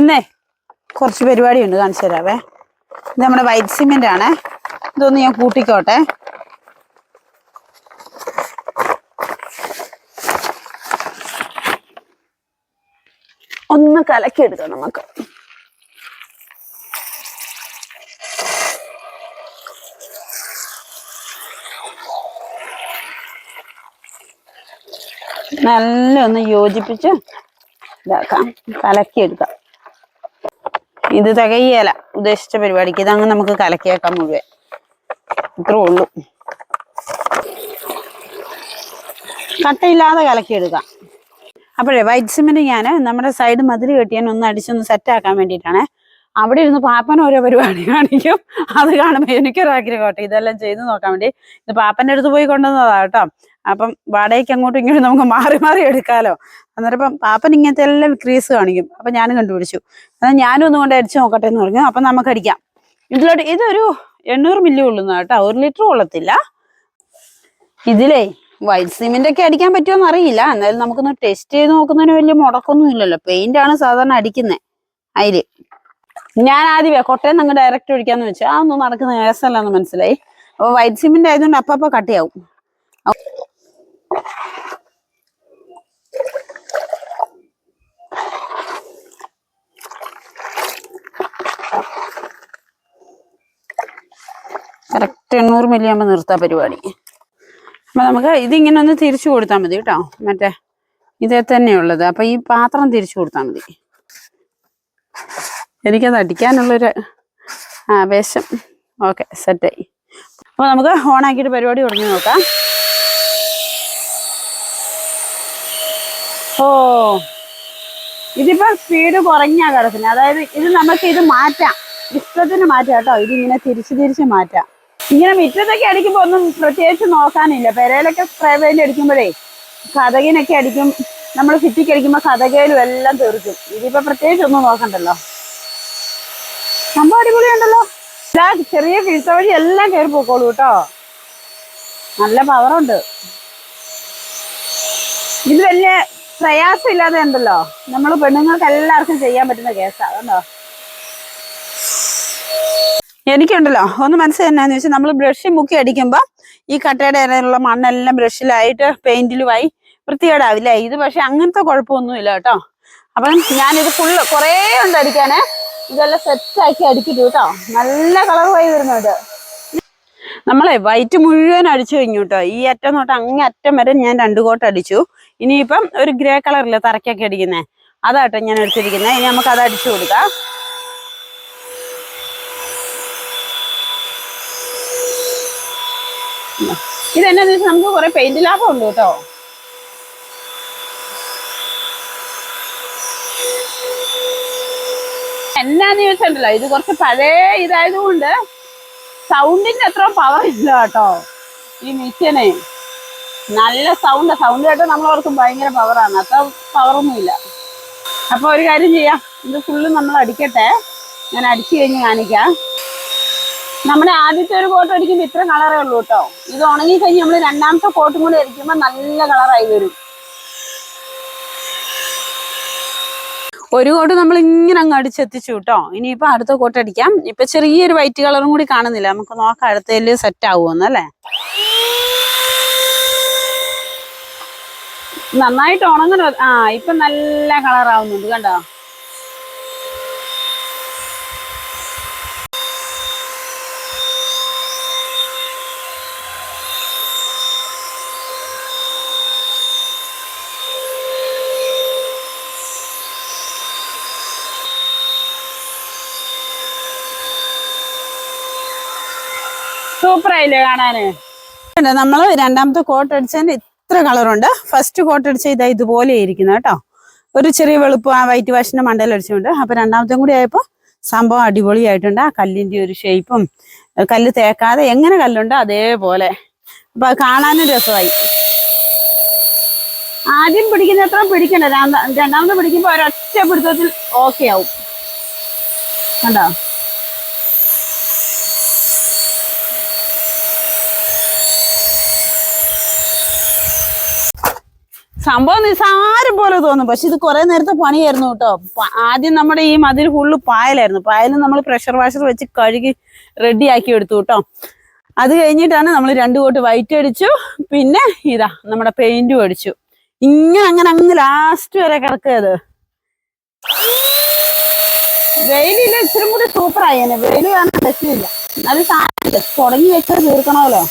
ഇന്നേ കുറച്ച് പരിപാടിയുണ്ട് കാണിച്ചു തരാവേ. ഇത് നമ്മുടെ വൈറ്റ് സിമെന്റ് ആണ് ഇതൊന്ന് ഞാൻ കൂട്ടിക്കോട്ടെ. ഒന്ന് കലക്കിയെടുക്കാം നമുക്ക്. നല്ല ഒന്ന് യോജിപ്പിച്ച് ഇതാക്കാം. കലക്കിയെടുക്കാം. ഇത് തികയല ഉദ്ദേശിച്ച പരിപാടിക്ക് ഇതങ്ങ് നമുക്ക് കലക്കിയേക്കാം മുഴുവൻ. ഇത്രേ ഉള്ളൂ. കട്ടയില്ലാതെ കലക്കിയെടുക്കാം. അപ്പോഴേ വൈറ്റ് സിമെന്റ് ഞാൻ നമ്മുടെ സൈഡ് മതിൽ കെട്ടിയാൻ ഒന്ന് അടിച്ചൊന്ന് സെറ്റ് ആക്കാൻ വേണ്ടിയിട്ടാണ്. അവിടെ ഇരുന്ന് പാപ്പൻ ഓരോ പരിപാടി കാണിക്കും. അത് കാണുമ്പോൾ എനിക്കൊരാഗ്രഹം കേട്ടോ. ഇതെല്ലാം ചെയ്ത് നോക്കാൻ വേണ്ടി. ഇത് പാപ്പന്റെ അടുത്ത് പോയി കൊണ്ടുവന്നതാ കേട്ടോ. അപ്പം വാടകയ്ക്ക് അങ്ങോട്ടും ഇങ്ങോട്ടും നമുക്ക് മാറി മാറി എടുക്കാലോ. അന്നേരം അപ്പം പാപ്പൻ ഇങ്ങനത്തെ എല്ലാം ക്രീസ് കാണിക്കും. അപ്പം ഞാനും കണ്ടുപിടിച്ചു. എന്നാൽ ഞാനും ഒന്നും കൊണ്ട് അടിച്ചു നോക്കട്ടെ എന്ന് പറഞ്ഞു. അപ്പം നമുക്ക് അടിക്കാം. ഇതിലോട്ട് ഇതൊരു എണ്ണൂറ് മില്ലി കൊള്ളുന്ന കേട്ടോ. ഒരു ലിറ്റർ കൊള്ളത്തില്ല. ഇതിലേ വൈറ്റ് സിമെന്റ് ഒക്കെ അടിക്കാൻ പറ്റുമോ അറിയില്ല. എന്നാലും നമുക്കൊന്ന് ടെസ്റ്റ് ചെയ്ത് നോക്കുന്നതിന് വലിയ മുടക്കൊന്നും ഇല്ലല്ലോ. പെയിന്റ് ആണ് സാധാരണ അടിക്കുന്നത് അതിൽ ഞാൻ ആദ്യമേ കൊട്ടയം അങ്ങ് ഡയറക്റ്റ് ഒഴിക്കാന്ന് വെച്ചാൽ ആ ഒന്നും നടക്കുന്ന കേസല്ലെന്ന് മനസ്സിലായി. അപ്പോൾ വൈറ്റ് സിമെന്റ് ആയതുകൊണ്ട് അപ്പപ്പോ കട്ടിയാവും. കറക്റ്റ് എണ്ണൂറ് മില്ലി ആകുമ്പോൾ നിർത്താം പരിപാടി. അപ്പം നമുക്ക് ഇതിങ്ങനെ ഒന്ന് തിരിച്ചു കൊടുത്താൽ മതി കേട്ടോ. മറ്റേ ഇതേ തന്നെയുള്ളത് അപ്പം ഈ പാത്രം തിരിച്ചു കൊടുത്താൽ മതി. എനിക്കത് അടിക്കാനുള്ളൊരു ആവേശം ഓക്കെ സെറ്റായി അപ്പോൾ നമുക്ക് ഓണാക്കിയിട്ട് പരിപാടി തുടങ്ങി നോക്കാം. ഓ. ഇതിപ്പോ സ്പീഡ് കുറഞ്ഞ കിടക്കുന്നത് അതായത് ഇത് നമുക്ക് ഇത് മാറ്റാം. ഇഷ്ടത്തിന് മാറ്റാം കേട്ടോ. ഇതിങ്ങനെ തിരിച്ച് തിരിച്ച് മാറ്റാം. ഇങ്ങനെ മുറ്റത്തൊക്കെ അടിക്കുമ്പോ ഒന്നും പ്രത്യേകിച്ച് നോക്കാനില്ല. പെരയിലൊക്കെ സ്പ്രേ പെയിന്റ് അടിക്കുമ്പോഴേ കഥകിനൊക്കെ അടിക്കും. നമ്മൾ ഭിത്തിക്ക് അടിക്കുമ്പോൾ കഥകയിലും എല്ലാം തീർക്കും ഇതിപ്പോ പ്രത്യേകിച്ച് ഒന്നും നോക്കണ്ടല്ലോ. സംഭവം അടിപൊളിയുണ്ടല്ലോ. എല്ലാ ചെറിയ ഫിൽറ്റർ വഴി എല്ലാം കയറി പോക്കോളൂ കേട്ടോ. നല്ല പവറുണ്ട് ഇത് വലിയ പ്രയാസം ഇല്ലാതെ ഉണ്ടല്ലോ. നമ്മൾ പെണ്ണുങ്ങൾക്ക് എല്ലാവർക്കും ചെയ്യാൻ പറ്റുന്ന കേസാ കണ്ടോ? എനിക്കുണ്ടല്ലോ ഒന്ന് മനസ്സിൽ എന്നാന്ന് വെച്ചാൽ നമ്മൾ ബ്രഷ് മുക്കി അടിക്കുമ്പോൾ ഈ കട്ടയുടെ ഇടയിലുള്ള മണ്ണെല്ലാം ബ്രഷിലായിട്ട് പെയിന്റിലുമായി വൃത്തികേടാവില്ലേ? ഇത് പക്ഷെ അങ്ങനത്തെ കുഴപ്പമൊന്നുമില്ല കേട്ടോ. അപ്പം ഞാനിത് ഫുള്ള് കുറേ ഉണ്ട് അടിക്കാനേ. ഇതെല്ലാം സെറ്റാക്കി അടിക്കിട്ടു കേട്ടോ. നല്ല കളറുമായി വരുന്നുണ്ട്. നമ്മളെ വൈറ്റ് മുഴുവൻ അടിച്ചു കഴിഞ്ഞു കേട്ടോ. ഈ അറ്റം തൊട്ട് അങ്ങേ അറ്റം വരെ ഞാൻ രണ്ട് കോട്ട് അടിച്ചു. ഇനിയിപ്പം ഒരു ഗ്രേ കളറിൽ തറയ്ക്കൊക്കെ അടിക്കുന്നേ. അതാട്ടോ ഞാൻ എടുത്തിരിക്കുന്നത് ഇനി നമുക്ക് അത് അടിച്ചു കൊടുക്കാം. ഇതെന്നാന്ന് വെച്ചാൽ നമുക്ക് കുറെ പെയിന്റ് ലാഭം ഉണ്ട് കേട്ടോ എന്നാന്ന് ചോദിച്ചിട്ടുണ്ടല്ലോ ഇത് കുറച്ച് പഴയ ഇതായതുകൊണ്ട് സൗണ്ടിന്റെ അത്ര പവർ ഇല്ല കേട്ടോ. ഈ മിഷ്യനെ നല്ല സൗണ്ട് സൗണ്ട് കേട്ടോ നമ്മൾ ഓർക്കും ഭയങ്കര പവറാണ് അത്ര പവറൊന്നും ഇല്ല അപ്പൊ ഒരു കാര്യം ചെയ്യാം. ഇത് ഫുള്ള് നമ്മൾ അടിക്കട്ടെ. ഞാൻ അടിച്ചു കഴിഞ്ഞ് കാണിക്കാം. നമ്മുടെ ആദ്യത്തെ ഒരു കോട്ട് അടിക്കുമ്പോൾ ഇത്ര കളറേ ഉള്ളൂ കേട്ടോ. ഇത് ഉണങ്ങി കഴിഞ്ഞ് നമ്മൾ രണ്ടാമത്തെ കോട്ടും കൂടി അടിക്കുമ്പോൾ നല്ല കളറായി വരും. ഒരു കോട്ട് നമ്മൾ ഇങ്ങനെ അങ്ങ് അടിച്ചെത്തിച്ചു കേട്ടോ. ഇനിയിപ്പോൾ അടുത്ത കോട്ട് അടിക്കാം. ഇപ്പൊ ചെറിയൊരു വൈറ്റ് കളറും കൂടി കാണുന്നില്ല. നമുക്ക് നോക്കാം അടുത്തതിൽ സെറ്റ് ആവുമെന്നല്ലേ നന്നായിട്ട് ഉണങ്ങുന്ന ആ ഇപ്പൊ നല്ല കളർ ആവുന്നുണ്ട് കണ്ടോ? സൂപ്പർ ആയില്ലേ കാണാന്? നമ്മൾ രണ്ടാമത്തെ കോട്ട് അടിച്ചതിന് ഇത്ര കളറുണ്ട്? ഫസ്റ്റ് കോട്ട് അടിച്ച ഇതാ ഇതുപോലെ ഇരിക്കുന്നത് കേട്ടോ. ഒരു ചെറിയ വെളുപ്പ് ആ വൈറ്റ് വാഷിന്റെ മണ്ടയിൽ അടിച്ചുകൊണ്ട്. അപ്പൊ രണ്ടാമത്തെ കൂടി ആയപ്പോ സംഭവം അടിപൊളിയായിട്ടുണ്ട്. ആ കല്ലിന്റെ ഒരു ഷേപ്പും കല്ല് തേക്കാതെ എങ്ങനെ കല്ലുണ്ടോ അതേപോലെ. അപ്പൊ അത് കാണാനും രസമായി. ആദ്യം പിടിക്കുന്ന അത്ര പിടിക്കണ്ട. രണ്ടാ- രണ്ടാമത് പിടിക്കുമ്പോ ഒരൊറ്റ പിടുത്തത്തിൽ ഓക്കെ ആവും. കണ്ടോ? സംഭവം നിസ്സാരം പോലെ തോന്നും. പക്ഷെ ഇത് കുറെ നേരത്തെ പണിയായിരുന്നു കേട്ടോ. ആദ്യം നമ്മുടെ ഈ മതിൽ ഫുള്ള് പായലായിരുന്നു. പായൽ നമ്മൾ പ്രഷർ വാഷർ വെച്ച് കഴുകി റെഡി ആക്കി എടുത്തു കേട്ടോ. അത് കഴിഞ്ഞിട്ടാണ് നമ്മൾ രണ്ടു കോട്ട് വൈറ്റ് അടിച്ചു. പിന്നെ ഇതാ നമ്മുടെ പെയിന്റും അടിച്ചു. ഇങ്ങനെ അങ്ങനെ അങ്ങ് ലാസ്റ്റ് വരെ കിടക്കുന്നത് വെയിലില്ല ഇച്ചിരി കൂടി സൂപ്പർ ആയേനെ വെയിൽ കാരണം രക്ഷയില്ല അത് സാധനം തുടങ്ങി വെച്ചത് തീർക്കണമല്ലോ.